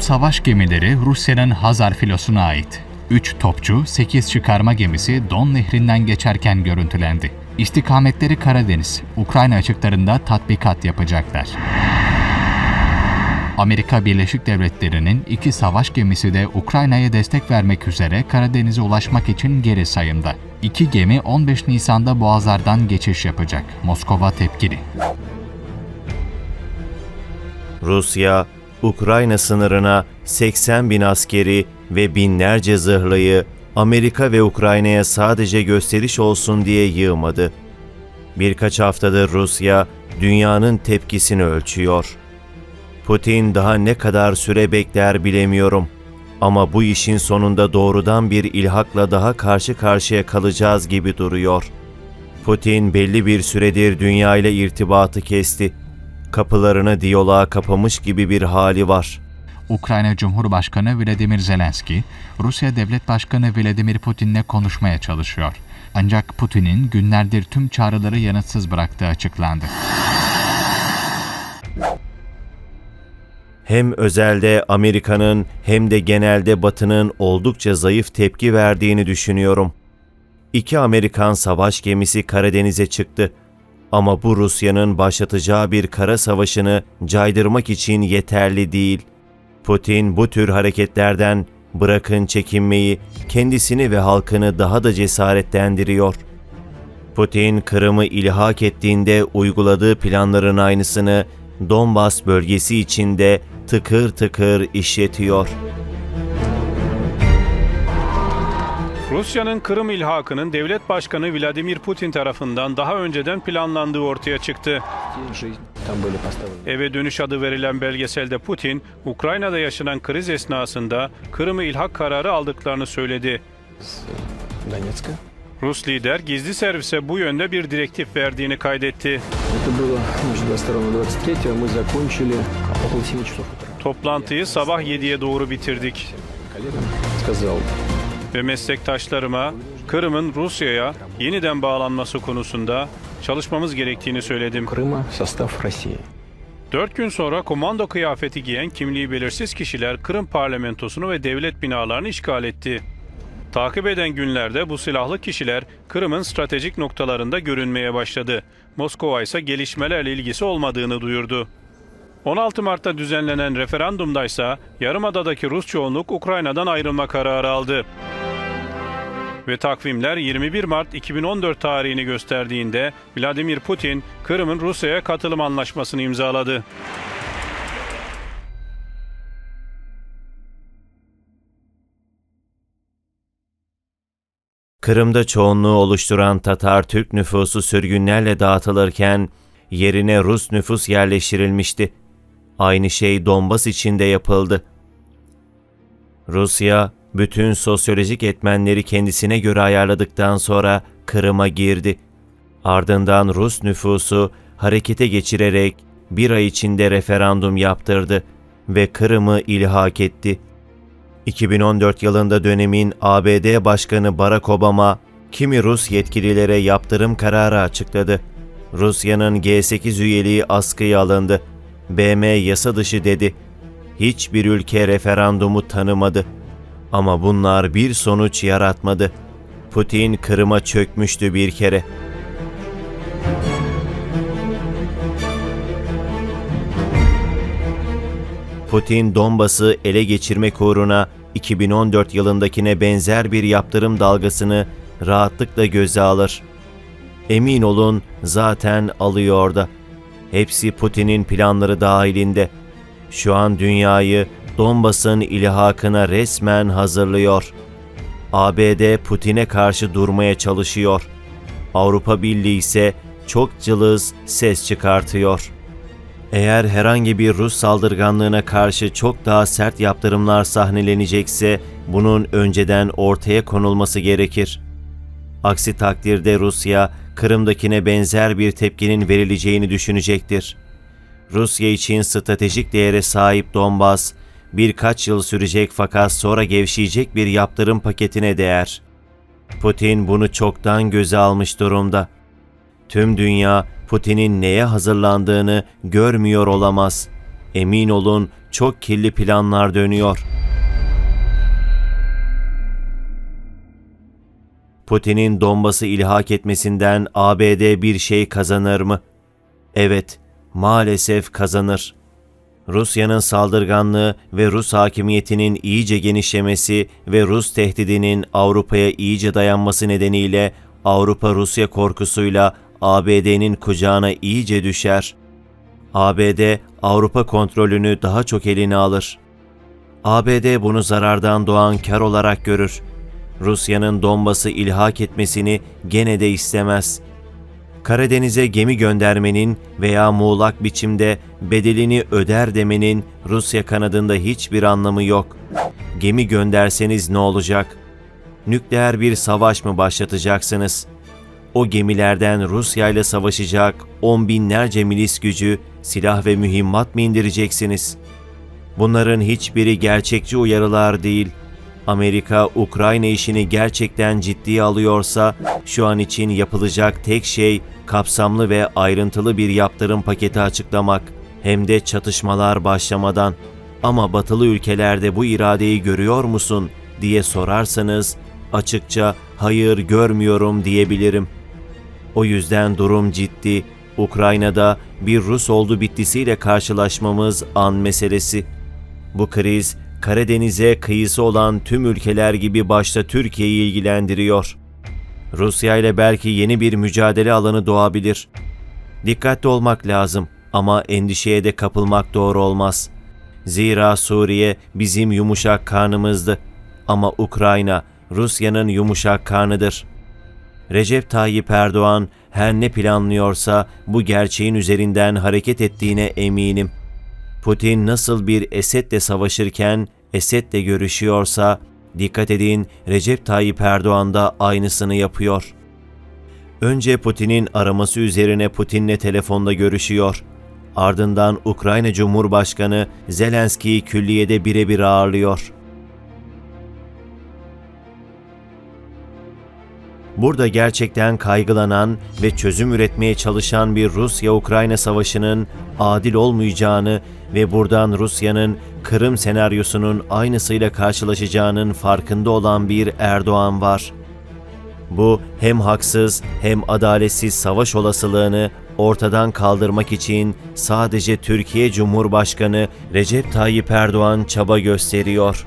savaş gemileri Rusya'nın Hazar filosuna ait. 3 topçu, 8 çıkarma gemisi Don Nehri'nden geçerken görüntülendi. İstikametleri Karadeniz, Ukrayna açıklarında tatbikat yapacaklar. Amerika Birleşik Devletleri'nin iki savaş gemisi de Ukrayna'ya destek vermek üzere Karadeniz'e ulaşmak için geri sayımda. İki gemi 15 Nisan'da Boğazlardan geçiş yapacak. Moskova tepkili. Rusya, Ukrayna sınırına 80 bin askeri ve binlerce zırhlıyı Amerika ve Ukrayna'ya sadece gösteriş olsun diye yığmadı. Birkaç haftadır Rusya dünyanın tepkisini ölçüyor. Putin daha ne kadar süre bekler bilemiyorum. Ama bu işin sonunda doğrudan bir ilhakla daha karşı karşıya kalacağız gibi duruyor. Putin belli bir süredir dünya ile irtibatı kesti. Kapılarını diyaloğa kapamış gibi bir hali var. Ukrayna Cumhurbaşkanı Vladimir Zelenski, Rusya Devlet Başkanı Vladimir Putin'le konuşmaya çalışıyor. Ancak Putin'in günlerdir tüm çağrıları yanıtsız bıraktığı açıklandı. Hem özelde Amerika'nın hem de genelde Batı'nın oldukça zayıf tepki verdiğini düşünüyorum. İki Amerikan savaş gemisi Karadeniz'e çıktı. Ama bu Rusya'nın başlatacağı bir kara savaşını caydırmak için yeterli değil. Putin bu tür hareketlerden bırakın çekinmeyi, kendisini ve halkını daha da cesaretlendiriyor. Putin Kırım'ı ilhak ettiğinde uyguladığı planların aynısını Donbas bölgesi içinde tıkır tıkır işletiyor. Rusya'nın Kırım ilhakının devlet başkanı Vladimir Putin tarafından daha önceden planlandığı ortaya çıktı. Eve dönüş adı verilen belgeselde Putin, Ukrayna'da yaşanan kriz esnasında Kırım'ı ilhak kararı aldıklarını söyledi. Rus lider gizli servise bu yönde bir direktif verdiğini kaydetti. Toplantıyı sabah 7'ye doğru bitirdik ve meslektaşlarıma Kırım'ın Rusya'ya yeniden bağlanması konusunda çalışmamız gerektiğini söyledim. Kırım'a sastav Rusya. Dört gün sonra komando kıyafeti giyen kimliği belirsiz kişiler Kırım parlamentosunu ve devlet binalarını işgal etti. Takip eden günlerde bu silahlı kişiler Kırım'ın stratejik noktalarında görünmeye başladı. Moskova ise gelişmelerle ilgisi olmadığını duyurdu. 16 Mart'ta düzenlenen referandumda ise Yarımada'daki Rus çoğunluk Ukrayna'dan ayrılma kararı aldı. Ve takvimler 21 Mart 2014 tarihini gösterdiğinde Vladimir Putin, Kırım'ın Rusya'ya katılım anlaşmasını imzaladı. Kırım'da çoğunluğu oluşturan Tatar Türk nüfusu sürgünlerle dağıtılırken yerine Rus nüfus yerleştirilmişti. Aynı şey Donbas için de yapıldı. Rusya bütün sosyolojik etmenleri kendisine göre ayarladıktan sonra Kırım'a girdi. Ardından Rus nüfusu harekete geçirerek bir ay içinde referandum yaptırdı ve Kırım'ı ilhak etti. 2014 yılında dönemin ABD Başkanı Barack Obama, kimi Rus yetkililere yaptırım kararı açıkladı. Rusya'nın G8 üyeliği askıya alındı. BM yasa dışı dedi. Hiçbir ülke referandumu tanımadı. Ama bunlar bir sonuç yaratmadı. Putin Kırım'a çökmüştü bir kere. Putin Donbas'ı ele geçirmek uğruna 2014 yılındakine benzer bir yaptırım dalgasını rahatlıkla göze alır. Emin olun zaten alıyor da. Hepsi Putin'in planları dahilinde. Şu an dünyayı Donbas'ın ilhakına resmen hazırlıyor. ABD Putin'e karşı durmaya çalışıyor. Avrupa Birliği ise çok cılız ses çıkartıyor. Eğer herhangi bir Rus saldırganlığına karşı çok daha sert yaptırımlar sahnelenecekse bunun önceden ortaya konulması gerekir. Aksi takdirde Rusya Kırım'dakine benzer bir tepkinin verileceğini düşünecektir. Rusya için stratejik değere sahip Donbas birkaç yıl sürecek fakat sonra gevşeyecek bir yaptırım paketine değer. Putin bunu çoktan göze almış durumda. Tüm dünya Putin'in neye hazırlandığını görmüyor olamaz. emin olun çok kirli planlar dönüyor. Putin'in Donbas'ı ilhak etmesinden ABD bir şey kazanır mı? Evet, maalesef kazanır. Rusya'nın saldırganlığı ve Rus hakimiyetinin iyice genişlemesi ve Rus tehdidinin Avrupa'ya iyice dayanması nedeniyle Avrupa Rusya korkusuyla ABD'nin kucağına iyice düşer. ABD Avrupa kontrolünü daha çok eline alır. ABD bunu zarardan doğan kar olarak görür. Rusya'nın Donbas'ı ilhak etmesini gene de istemez. Karadeniz'e gemi göndermenin veya muğlak biçimde bedelini öder demenin Rusya kanadında hiçbir anlamı yok. Gemi gönderseniz ne olacak? Nükleer bir savaş mı başlatacaksınız? O gemilerden Rusya ile savaşacak on binlerce milis gücü, silah ve mühimmat mı indireceksiniz? Bunların hiçbiri gerçekçi uyarılar değil. Amerika Ukrayna işini gerçekten ciddiye alıyorsa şu an için yapılacak tek şey kapsamlı ve ayrıntılı bir yaptırım paketi açıklamak hem de çatışmalar başlamadan. Ama batılı ülkelerde bu iradeyi görüyor musun diye sorarsanız açıkça hayır görmüyorum diyebilirim. O yüzden durum ciddi. Ukrayna'da bir Rus oldu bittisiyle karşılaşmamız an meselesi. Bu kriz Karadeniz'e kıyısı olan tüm ülkeler gibi başta Türkiye'yi ilgilendiriyor. Rusya ile belki yeni bir mücadele alanı doğabilir. Dikkatli olmak lazım ama endişeye de kapılmak doğru olmaz. Zira Suriye bizim yumuşak karnımızdı ama Ukrayna Rusya'nın yumuşak karnıdır. Recep Tayyip Erdoğan her ne planlıyorsa bu gerçeğin üzerinden hareket ettiğine eminim. Putin nasıl bir Esed'le savaşırken Esed'le görüşüyorsa dikkat edin Recep Tayyip Erdoğan da aynısını yapıyor. Önce Putin'in araması üzerine Putin'le telefonda görüşüyor. Ardından Ukrayna Cumhurbaşkanı Zelenski'yi külliyede birebir ağırlıyor. Burada gerçekten kaygılanan ve çözüm üretmeye çalışan bir Rusya-Ukrayna savaşının adil olmayacağını ve buradan Rusya'nın Kırım senaryosunun aynısıyla karşılaşacağının farkında olan bir Erdoğan var. Bu hem haksız hem adaletsiz savaş olasılığını ortadan kaldırmak için sadece Türkiye Cumhurbaşkanı Recep Tayyip Erdoğan çaba gösteriyor.